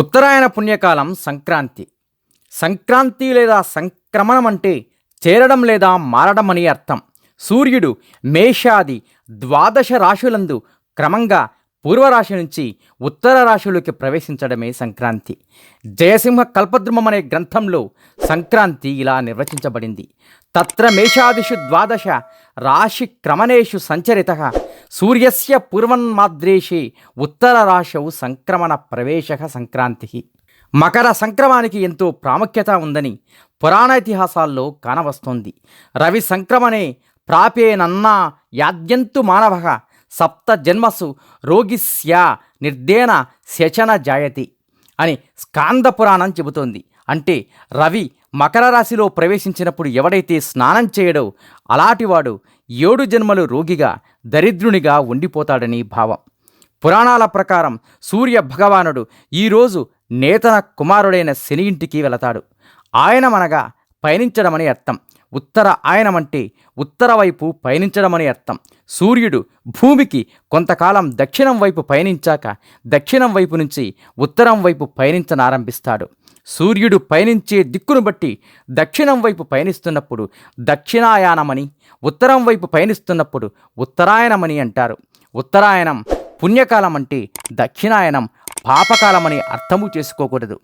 ఉత్తరాయణ పుణ్యకాలం సంక్రాంతి. సంక్రాంతి లేదా సంక్రమణం అంటే చేరడం లేదా మారడం అని అర్థం. సూర్యుడు మేషాది ద్వాదశ రాశులందు క్రమంగా పూర్వరాశి నుంచి ఉత్తర రాశులకి ప్రవేశించడమే సంక్రాంతి. జయసింహ కల్పద్రుమం అనే గ్రంథంలో సంక్రాంతి ఇలా నిర్వచించబడింది. తత్ర మేషాదిషు ద్వాదశ రాశి క్రమణేషు సంచరిత సూర్యస్య పూర్వన్మాద్రేషే ఉత్తర రాశౌ సంక్రమణ ప్రవేశ సంక్రాంతి. మకర సంక్రమానికి ఎంతో ప్రాముఖ్యత ఉందని పురాణ ఇతిహాసాల్లో కానవస్తోంది. రవి సంక్రమణే ప్రాపేనన్నా యాద్యంతు మానవ సప్త జన్మసు రోగిస్యా నిర్దేన శచన జాయతి అని స్కాంద పురాణం చెబుతోంది. అంటే రవి మకర రాశిలో ప్రవేశించినప్పుడు ఎవడైతే స్నానం చేయడో అలాంటివాడు ఏడు జన్మలు రోగిగా దరిద్రునిగా ఉండిపోతాడని భావం. పురాణాల ప్రకారం సూర్య భగవానుడు ఈరోజు నేతన కుమారుడైన శని ఇంటికి వెళతాడు. ఆయనమనగా పయనించడమని అర్థం. ఉత్తర ఆయనమంటే ఉత్తర వైపు పయనించడమని అర్థం. సూర్యుడు భూమికి కొంతకాలం దక్షిణం వైపు పయనించాక దక్షిణం వైపు నుంచి ఉత్తరం వైపు పయనించనారంభిస్తాడు. సూర్యుడు పయనించే దిక్కును బట్టి దక్షిణం వైపు పయనిస్తున్నప్పుడు దక్షిణాయానమని ఉత్తరం వైపు పయనిస్తున్నప్పుడు ఉత్తరాయణమని అంటారు. ఉత్తరాయణం పుణ్యకాలం అంటే దక్షిణాయనం పాపకాలమని అర్థము చేసుకోకూడదు.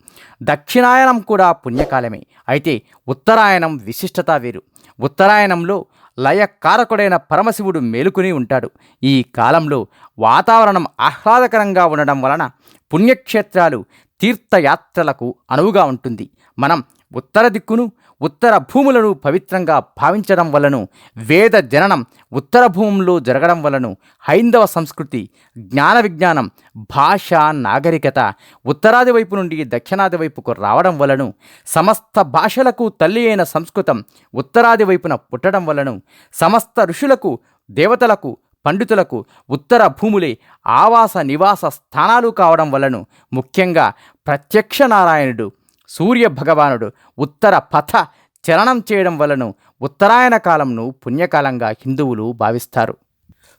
దక్షిణాయనం కూడా పుణ్యకాలమే. అయితే ఉత్తరాయణం విశిష్టత వేరు. ఉత్తరాయణంలో లయకారకుడైన పరమశివుడు మేలుకుని ఉంటాడు. ఈ కాలంలో వాతావరణం ఆహ్లాదకరంగా ఉండడం వలన పుణ్యక్షేత్రాలు తీర్థయాత్రలకు అనువుగా ఉంటుంది. మనం ఉత్తర దిక్కును ఉత్తర భూములను పవిత్రంగా భావించడం వలను వేద జననం ఉత్తర భూముల్లో జరగడం వలను హైందవ సంస్కృతి జ్ఞాన విజ్ఞానం భాష నాగరికత ఉత్తరాది వైపు నుండి దక్షిణాది వైపుకు రావడం వలను సమస్త భాషలకు తల్లి అయిన సంస్కృతం ఉత్తరాది వైపున పుట్టడం వలను సమస్త ఋషులకు దేవతలకు పండితులకు ఉత్తర భూములే ఆవాస నివాస స్థానాలు కావడం వలన ముఖ్యంగా ప్రత్యక్ష నారాయణుడు సూర్య భగవానుడు ఉత్తర పథ చలనం చేయడం వలన ఉత్తరాయణ కాలంను పుణ్యకాలంగా హిందువులు భావిస్తారు.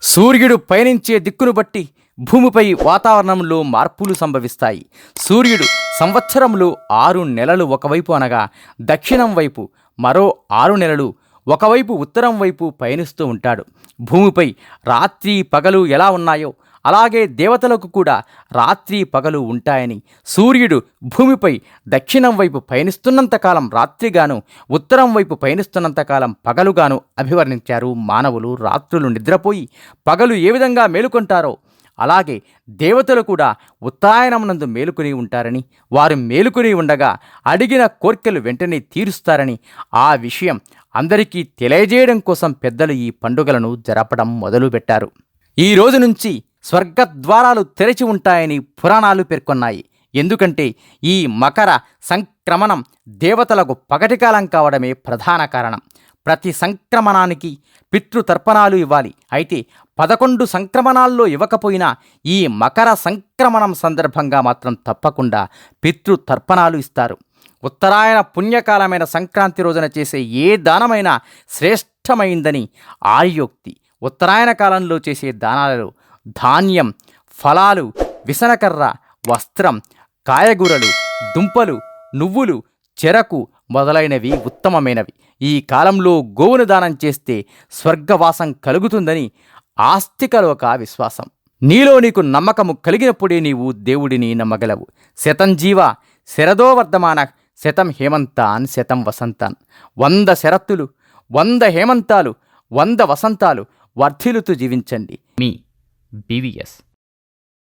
సూర్యుడు పయనించే దిక్కును బట్టి భూమిపై వాతావరణంలో మార్పులు సంభవిస్తాయి. సూర్యుడు సంవత్సరంలో ఆరు నెలలు ఒకవైపు అనగా దక్షిణం వైపు మరో ఆరు నెలలు ఒకవైపు ఉత్తరం వైపు పయనిస్తూ ఉంటాడు. భూమిపై రాత్రి పగలు ఎలా ఉన్నాయో అలాగే దేవతలకు కూడా రాత్రి పగలు ఉంటాయని సూర్యుడు భూమిపై దక్షిణం వైపు పయనిస్తున్నంతకాలం రాత్రిగాను ఉత్తరం వైపు పయనిస్తున్నంతకాలం పగలుగాను అభివర్ణించారు మానవులు. రాత్రులు నిద్రపోయి పగలు ఏ విధంగా మేలుకొంటారో అలాగే దేవతలు కూడా ఉత్తాయనమునందు మేలుకుని ఉంటారని వారు మేలుకుని ఉండగా అడిగిన కోర్కెలు వెంటనే తీరుస్తారని ఆ విషయం అందరికీ తెలియజేయడం కోసం పెద్దలు ఈ పండుగలను జరపడం మొదలుపెట్టారు. ఈ రోజు నుంచి స్వర్గద్వారాలు తెరిచి ఉంటాయని పురాణాలు పేర్కొన్నాయి. ఎందుకంటే ఈ మకర సంక్రమణం దేవతలకు పగటికాలం కావడమే ప్రధాన కారణం. ప్రతి సంక్రమణానికి పితృతర్పణాలు ఇవ్వాలి. అయితే పదకొండు సంక్రమణాల్లో ఇవ్వకపోయినా ఈ మకర సంక్రమణం సందర్భంగా మాత్రం తప్పకుండా పితృతర్పణాలు ఇస్తారు. ఉత్తరాయణ పుణ్యకాలమైన సంక్రాంతి రోజున చేసే ఏ దానమైనా శ్రేష్టమైందని ఆర్యోక్తి ఉత్తరాయణ కాలంలో చేసే దానాలలో ధాన్యం ఫలాలు విసనకర్ర వస్త్రం కాయగూరలు దుంపలు నువ్వులు చెరకు మొదలైనవి ఉత్తమమైనవి. ఈ కాలంలో గోవును దానం చేస్తే స్వర్గవాసం కలుగుతుందని ఆస్తికలోక విశ్వాసం. నీలో నీకు నమ్మకము కలిగినప్పుడే నీవు దేవుడిని నమ్మగలవు. శతం జీవ శరదోవర్ధమాన శతం హేమంతాన్ శతం వసంతాన్. వంద శరత్తులు వంద హేమంతాలు వంద వసంతాలు వర్ధిల్లుతూ జీవించండి. మీ బీవీఎస్